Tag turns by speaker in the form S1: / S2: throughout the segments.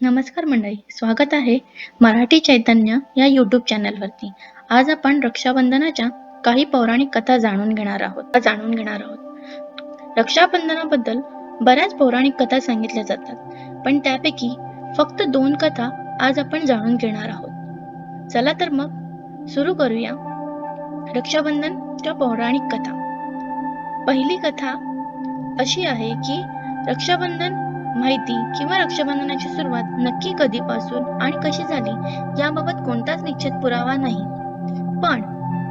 S1: नमस्कार मंडळी स्वागत आहे मराठी चैतन्य या यूट्यूब चॅनलवरती आज आपण रक्षाबंधनाच्या काही पौराणिक कथा जाणून घेणार आहोत. जाणून घेणार आहोत. रक्षाबंधनाबद्दल बऱ्याच पौराणिक कथा सांगितल्या जातात पण त्यापैकी फक्त दोन कथा आज आपण जाणून घेणार आहोत. चला तर मग सुरू करूया रक्षाबंधनच्या पौराणिक कथा. पहिली कथा अशी आहे की रक्षाबंधन माहिती किंवा रक्षाबंधनाची सुरुवात नक्की कधीपासून आणि कशी झाली याबाबत कोणताच निश्चित पुरावा नाही. पण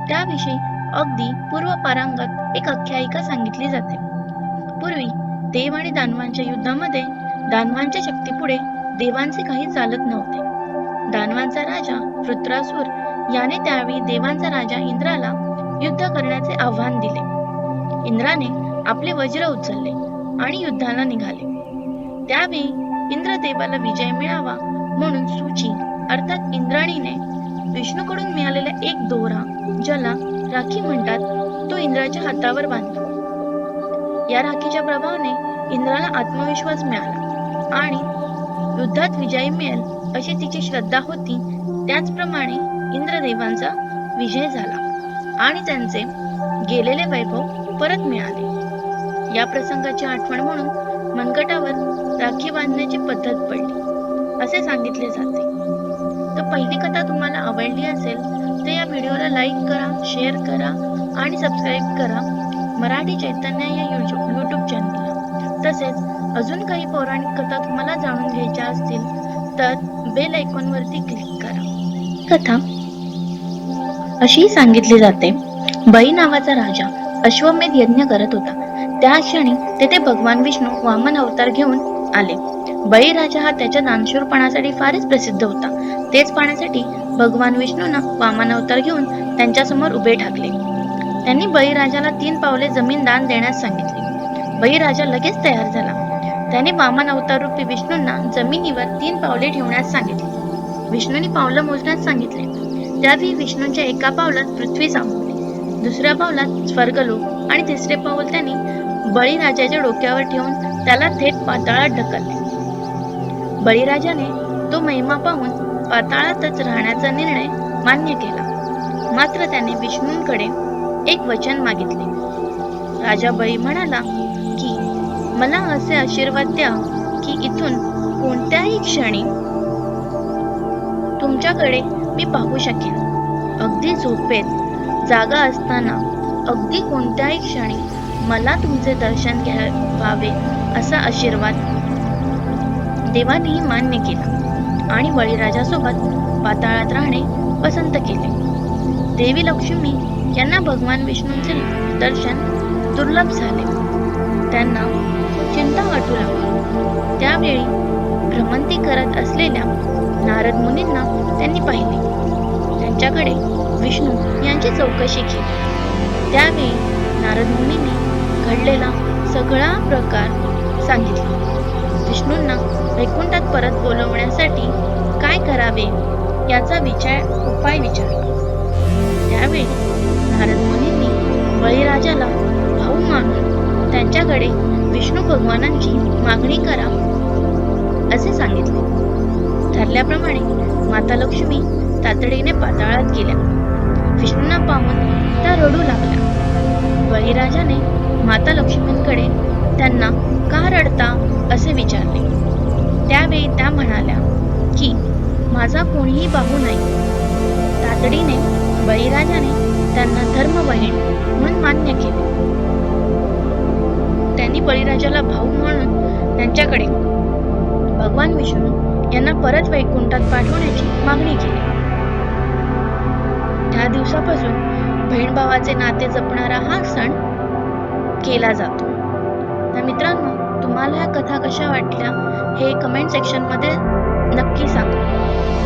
S1: त्याविषयी अगदी पूर्व पारंगत एक आख्यायिका सांगितली जाते. पूर्वी देव आणि दानवांच्या युद्धामध्ये दानवांच्या शक्तीपुढे देवांचे काही चालत नव्हते. दानवांचा राजा वृत्रासूर याने त्यावेळी देवांचा राजा इंद्राला युद्ध करण्याचे आव्हान दिले. इंद्राने आपले वज्र उचलले आणि युद्धाला निघाले. त्यावेळी इंद्रदेवाला विजय मिळावा म्हणून सूची अर्थात इंद्राणीने विष्णूकडून मिळालेला एक दोरा ज्याला राखी म्हणतात तो इंद्राच्या हातावर बांधला या राखीच्या प्रभावाने इंद्राला आत्मविश्वास मिळाला आणि युद्धात विजय मिळेल अशी तिची श्रद्धा होती. त्याचप्रमाणे इंद्रदेवांचा विजय झाला आणि त्यांचे गेलेले वैभव परत मिळाले. या प्रसंगाची आठवण म्हणून मनगटावर राखी बांधण्याची पद्धत पडली. असे सांगितले जाते. तर पहिली कथा तुम्हाला आवडली असेल तर या व्हिडिओला लाईक करा शेअर करा आणि सबस्क्राईब करा मराठी चैतन्य या यूट्यूब यूट्यूब चॅनलला तसेच अजून काही पौराणिक कथा तुम्हाला जाणून घ्यायच्या असतील तर बेल आयकॉनवरती क्लिक करा. कथा. अशी सांगितली जाते बई नावाचा राजा अश्वमेध यज्ञ करत होता. त्या क्षणी तेथे भगवान विष्णू वामन अवतार घेऊन आले. बळीराजा हा त्याच्या दानशूरपणासाठी फारच प्रसिद्ध होता. तेच पाहण्यासाठी भगवान विष्णूंना वामन अवतार घेऊन त्यांच्यासमोर उभे ठाकले. त्यांनी बळीराजाला तीन पावले जमीन दान देण्यास सांगितले. बळीराजा लगेच तयार झाला. त्याने वामन अवतार रूपी विष्णूंना जमिनीवर तीन पावले ठेवण्यास सांगितले. विष्णूंनी पावलं मोजण्यास सांगितले. त्यावेळी विष्णूंच्या एका पावलात पृथ्वी सामावली दुसऱ्या पावलात स्वर्गलोक आणि तिसरे पाऊल त्यांनी बळीराजाच्या डोक्यावर ठेवून त्याला थेट पाताळात ढकलले. बळीराजाने तो महिमा पाहून पाताळातच राहण्याचा निर्णय मान्य केला. मात्र त्याने विष्णूंकडे एक वचन मागितले. राजा बळी म्हणाला की मला असे आशीर्वाद द्या की इथून कोणत्याही क्षणी तुमच्याकडे मी पाहू शकेन. अगदी झोपेत जागा असताना अगदी कोणत्याही क्षणी मला तुमचे दर्शन घ्या व्हावे असा आशीर्वाद देवानेही मान्य केला आणि बळीराजासोबत पाताळात राहणे पसंत केले. देवी लक्ष्मी यांना भगवान विष्णूंचे दर्शन दुर्लभ झाले. त्यांना चिंता वाटू लागली. त्यावेळी भ्रमंती करत असलेल्या नारद मुनींना त्यांनी पाहिले. त्यांच्याकडे विष्णू यांची चौकशी केली. त्यावेळी नारद मुनींनी घडलेला सगळा प्रकार सांगितला. विष्णूंना वैकुंठात परत बोलवण्यासाठी काय करावे याचा विचार उपाय विचार त्यावेळी नारद मुनींनी बळीराजाला भाऊ मानून त्यांच्याकडे विष्णू भगवानांची मागणी करा असे सांगितले. ठरल्याप्रमाणे माता लक्ष्मी तातडीने पाताळात गेल्या. विष्णूंना पाहून त्या रडू लागल्या. बळीराजाने माता लक्ष्मींकडे त्यांना का रडता असे विचारले. त्यावेळी त्या म्हणाल्या की माझा कोणीही बाहू नाही. तातडीने बळीराजाने त्यांना धर्मबहीण म्हणून मान्य केले. त्यांनी बळीराजाला भाऊ म्हणून त्यांच्याकडे भगवान विष्णू यांना परत वैकुंठात पाठवण्याची मागणी केली. त्या दिवसापासून बहीण भावाचे नाते जपणारा हा सण केला जातो. तर मित्रांनो तुम्हाला ह्या कथा कशा वाटल्या हे कमेंट सेक्शनमध्ये नक्की सांगा.